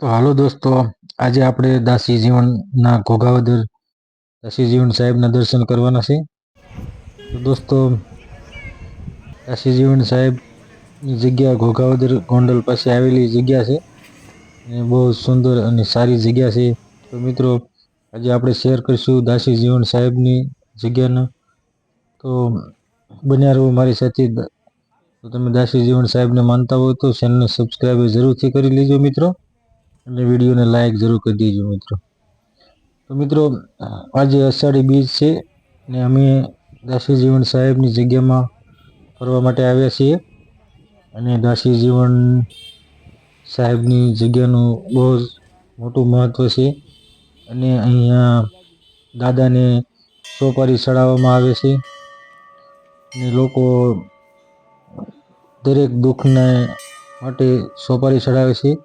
તો હાલો દોસ્તો, આજે આપણે દાસી જીવનના ઘોઘાવદર દાસી જીવન સાહેબના દર્શન કરવાના છે. તો દોસ્તો દાસી જીવન સાહેબની જગ્યા ઘોઘાવદર ગોંડલ પાસે આવેલી જગ્યા છે. અને બહુ સુંદર અને સારી જગ્યા છે. તો મિત્રો, આજે આપણે શેર કરીશું દાસી જીવન સાહેબની જગ્યાના. તો બન્યા રહો મારી સાથે. તો તમે દાસી જીવન સાહેબને માનતા હોય તો ચેનલને સબસ્ક્રાઈબ જરૂરથી કરી લેજો મિત્રો. અને વિડીયોને લાઈક જરૂર કરી દેજો મિત્રો. તો મિત્રો, આજે અષાઢી બીજ છે ને અમે દાસી જીવન સાહેબની જગ્યામાં ફરવા માટે આવ્યા છીએ. અને દાસી જીવન સાહેબની જગ્યાનું બહુ જ મોટું મહત્ત્વ છે. અને અહીંયા દાદાને સોપારી ચડાવવામાં આવે છે. અને લોકો દરેક દુઃખને માટે સોપારી ચડાવે છે.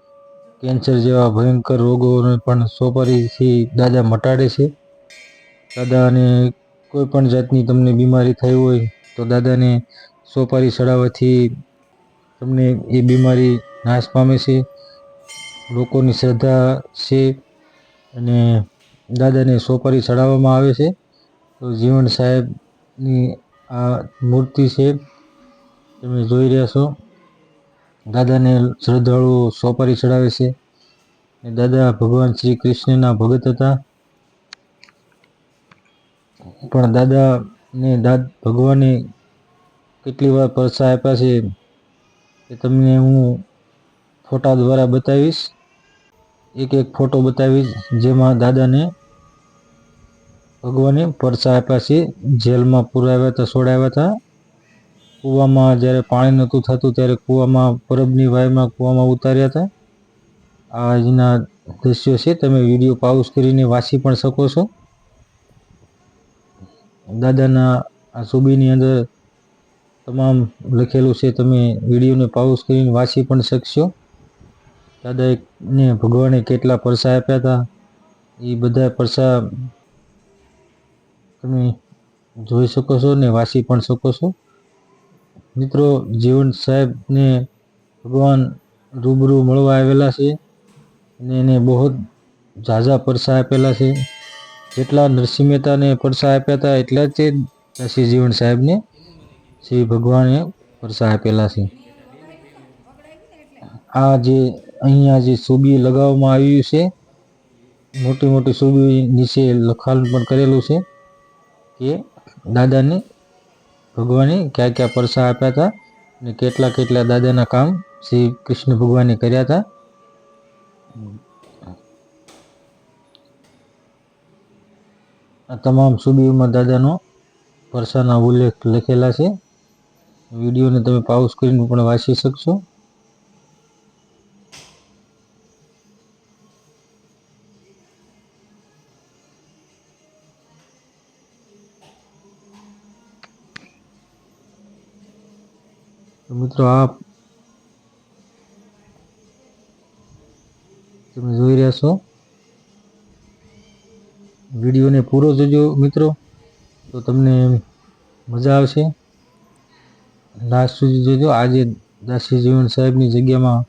કેન્સર જેવા ભયંકર રોગોને પણ સોપારીથી દાદા મટાડે છે. દાદાને કોઈ પણ જાતની તમને બીમારી થઈ હોય તો દાદાને સોપારી ચડાવવાથી તમને એ બીમારી નાશ પામે છે. લોકોની શ્રદ્ધા છે અને દાદાને સોપારી ચડાવવામાં આવે છે. તો જીવન સાહેબની આ મૂર્તિ છે. તમે જોઈ રહ્યા છો. દાદાને શ્રદ્ધાળુઓ સોપારી ચડાવે છે. દાદા ભગવાન શ્રી કૃષ્ણના ભગત હતા. પણ દાદાને દાદ ભગવાને કેટલી વાર પરસા આપ્યા છે એ તમને હું ફોટા દ્વારા બતાવીશ. એક એક ફોટો બતાવીશ જેમાં દાદાને ભગવાને પરસા આપ્યા છે. જેલમાં પુરાવ્યા હતા, છોડાવ્યા હતા. કૂવામાં જ્યારે પાણી નહોતું થતું ત્યારે કૂવામાં, પરબની વાયમાં કૂવામાં ઉતાર્યા હતા. આજના દ્રશ્યો છે, તમે વીડિયો પાઉસ કરીને વાંચી પણ શકો છો. દાદાના આ સુબીની અંદર તમામ લખેલું છે, તમે વિડીયોને પાઉસ કરીને વાંચી પણ શકશો. દાદાને, ભગવાને કેટલા પરસા આપ્યા હતા. એ બધા પરસા તમે જોઈ શકો છો ને વાંચી પણ શકો છો. મિત્રો, જીવન સાહેબને ભગવાન રૂબરૂ મળવા આવેલા છે અને એને બહુ ઝાઝા પરસા આપેલા છે. જેટલા નરસિંહ મહેતાને પરસા આપ્યા હતા, એટલા જ શ્રી જીવન સાહેબને શ્રી ભગવાને પરસા આપેલા છે. આ જે અહીંયા જે સુબી લગાવવામાં આવ્યું છે, મોટી મોટી સુબી નીચે લખાણ પણ કરેલું છે કે દાદાને ભગવાને કયા કયા પરસા આપ્યા હતા અને કેટલા કેટલા દાદાના કામ શ્રી કૃષ્ણ ભગવાને કર્યા હતા? આ તમામ સુબીઓમાં દાદાનો પરસાના ઉલ્લેખ લખેલા છે. વિડીયોને તમે પાઉસ કરીને પણ વાંચી શકશો. મિત્રો આ તમે જોઈ રહ્યા છો. વિડીયોને પૂરો જોજો મિત્રો, તો તમને મજા આવશે. લાસ્ટ સુધી જોજો. આજે દાસી જીવન સાહેબની જગ્યામાં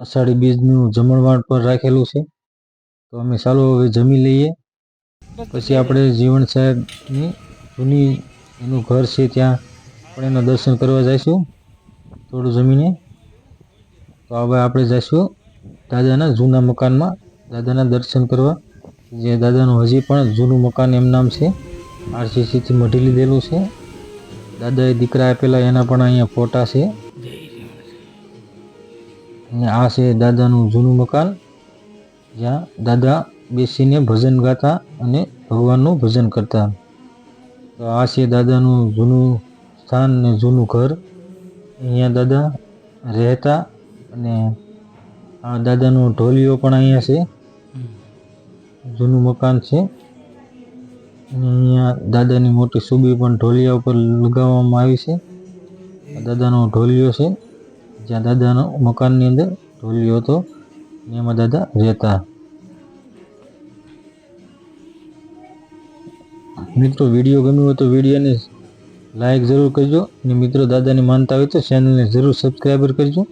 અષાઢી બીજનું જમણવાર પર રાખેલું છે. તો અમે ચાલો હવે જમી લઈએ. પછી આપણે જીવન સાહેબની જૂની એનું ઘર છે ત્યાં. પણ એના દર્શન કરવા જઈશું. થોડું જમીને. તો હવે આપણે જઈશું દાદાના જૂના મકાનમાં. દાદાના દર્શન કરવા. જે દાદાનું હજી પણ જૂનું મકાન એમ નામ છે. આરસીસીથી મઢી લીધેલું છે. દાદાએ દીકરા આપેલા, એના પણ અહીંયા ફોટા છે. અને આ છે દાદાનું જૂનું મકાન. જ્યાં દાદા બેસીને ભજન ગાતા અને ભગવાનનું ભજન કરતા. તો આ છે દાદાનું જૂનું સ્થાન ને જૂનું ઘર. અહીંયા દાદા રહેતા અને આ દાદાનો ઢોલિયો પણ અહીંયા છે. જૂનું મકાન છે. અહીંયા દાદાની મોટી સુબી પણ ઢોલિયા ઉપર લગાવવામાં આવી છે. દાદાનો ઢોલિયો છે. જ્યાં દાદાનો મકાનની અંદર ઢોલિયો હતો. એમાં દાદા રહેતા. મિત્રો વીડિયો ગમ્યો હોય તો વિડીયોને લાઇક જરૂર કરજો. અને મિત્રો, દાદાની માનતા હોય તો ચેનલને જરૂર સબસ્ક્રાઈબર કરજો.